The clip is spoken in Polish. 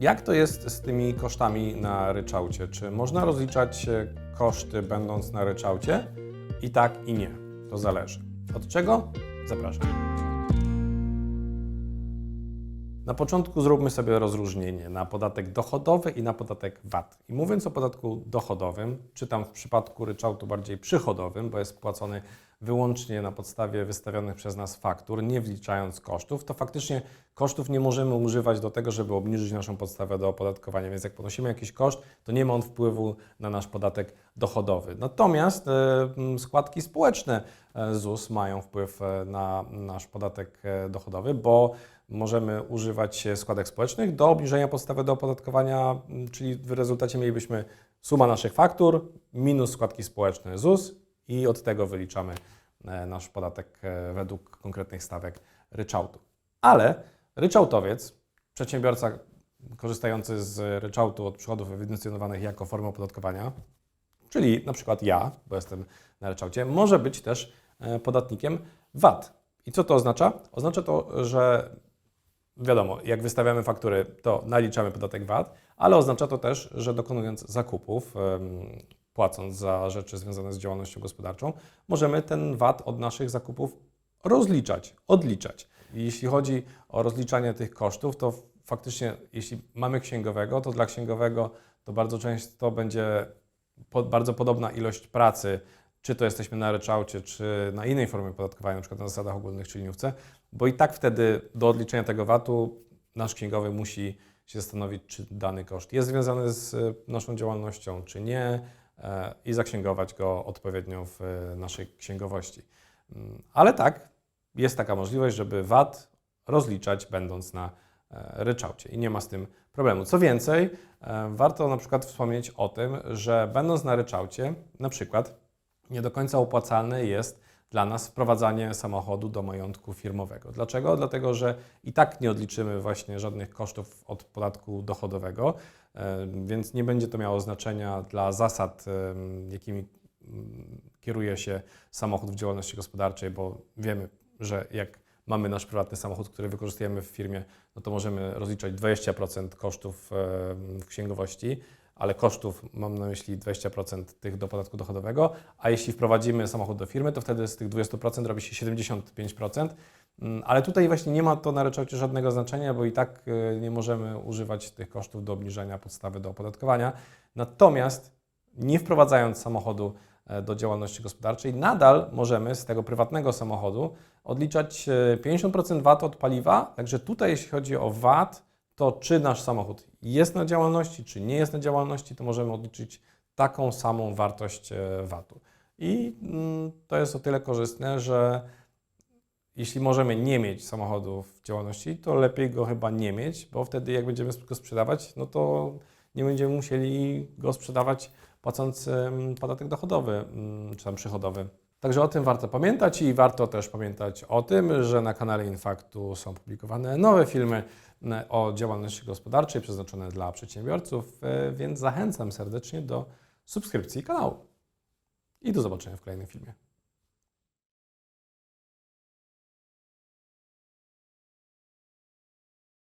Jak to jest z tymi kosztami na ryczałcie? Czy można rozliczać e, koszty będąc na ryczałcie? I tak, i nie. To zależy. Od czego? Zapraszam. Na początku zróbmy sobie rozróżnienie na podatek dochodowy i na podatek VAT. I mówiąc o podatku dochodowym, czy tam w przypadku ryczałtu bardziej przychodowym, bo jest płacony wyłącznie na podstawie wystawionych przez nas faktur, nie wliczając kosztów, to faktycznie kosztów nie możemy używać do tego, żeby obniżyć naszą podstawę do opodatkowania. Więc jak ponosimy jakiś koszt, to nie ma on wpływu na nasz podatek dochodowy. Natomiast e, składki społeczne e, ZUS mają wpływ e, na nasz podatek dochodowy, bo możemy używać składek społecznych do obniżenia podstawy do opodatkowania, czyli w rezultacie mielibyśmy suma naszych faktur minus składki społeczne ZUS i od tego wyliczamy e, nasz podatek e, według konkretnych stawek ryczałtu. Ale ryczałtowiec, przedsiębiorca korzystający z ryczałtu od przychodów ewidencjonowanych jako formę opodatkowania, czyli na przykład ja, bo jestem na ryczałcie, może być też e, podatnikiem VAT. I co to oznacza? Oznacza to, że wiadomo, jak wystawiamy faktury, to naliczamy podatek VAT, ale oznacza to też, że dokonując zakupów, płacąc za rzeczy związane z działalnością gospodarczą, możemy ten VAT od naszych zakupów rozliczać, odliczać. I jeśli chodzi o rozliczanie tych kosztów, to faktycznie, jeśli mamy księgowego, to dla księgowego to bardzo często będzie bardzo podobna ilość pracy, czy to jesteśmy na ryczałcie, czy na innej formie opodatkowania, na przykład na zasadach ogólnych czy liniówce, bo i tak wtedy do odliczenia tego VAT-u nasz księgowy musi się zastanowić, czy dany koszt jest związany z e, naszą działalnością, czy nie i zaksięgować go odpowiednio w e, naszej księgowości. Mm, Ale tak, jest taka możliwość, żeby VAT rozliczać będąc na e, ryczałcie i nie ma z tym problemu. Co więcej, e, warto na przykład wspomnieć o tym, że będąc na ryczałcie, na przykład nie do końca opłacalne jest dla nas wprowadzanie samochodu do majątku firmowego. Dlaczego? Dlatego, że i tak nie odliczymy właśnie żadnych kosztów od podatku dochodowego, e, więc nie będzie to miało znaczenia dla zasad, em, jakimi mm, kieruje się samochód w działalności gospodarczej, bo wiemy, że jak mamy nasz prywatny samochód, który wykorzystujemy w firmie, no to możemy rozliczać 20% kosztów em, w księgowości, ale kosztów mam na myśli 20% tych do podatku dochodowego, a jeśli wprowadzimy samochód do firmy, to wtedy z tych 20% robi się 75%. Mm, Ale tutaj właśnie nie ma to na ryczałcie żadnego znaczenia, bo i tak y, nie możemy używać tych kosztów do obniżenia podstawy do opodatkowania. Natomiast nie wprowadzając samochodu e, do działalności gospodarczej, nadal możemy z tego prywatnego samochodu odliczać e, 50% VAT od paliwa. Także tutaj, jeśli chodzi o VAT, to czy nasz samochód jest na działalności, czy nie jest na działalności, to możemy odliczyć taką samą wartość e, VAT-u. I mm, to jest o tyle korzystne, że jeśli możemy nie mieć samochodu w działalności, to lepiej go chyba nie mieć, bo wtedy jak będziemy go sprzedawać, no to nie będziemy musieli go sprzedawać płacąc podatek dochodowy mm, czy tam przychodowy. Także o tym warto pamiętać i warto też pamiętać o tym, że na kanale Infaktu są publikowane nowe filmy o działalności gospodarczej przeznaczone dla przedsiębiorców, e, więc zachęcam serdecznie do subskrypcji kanału. I do zobaczenia w kolejnym filmie.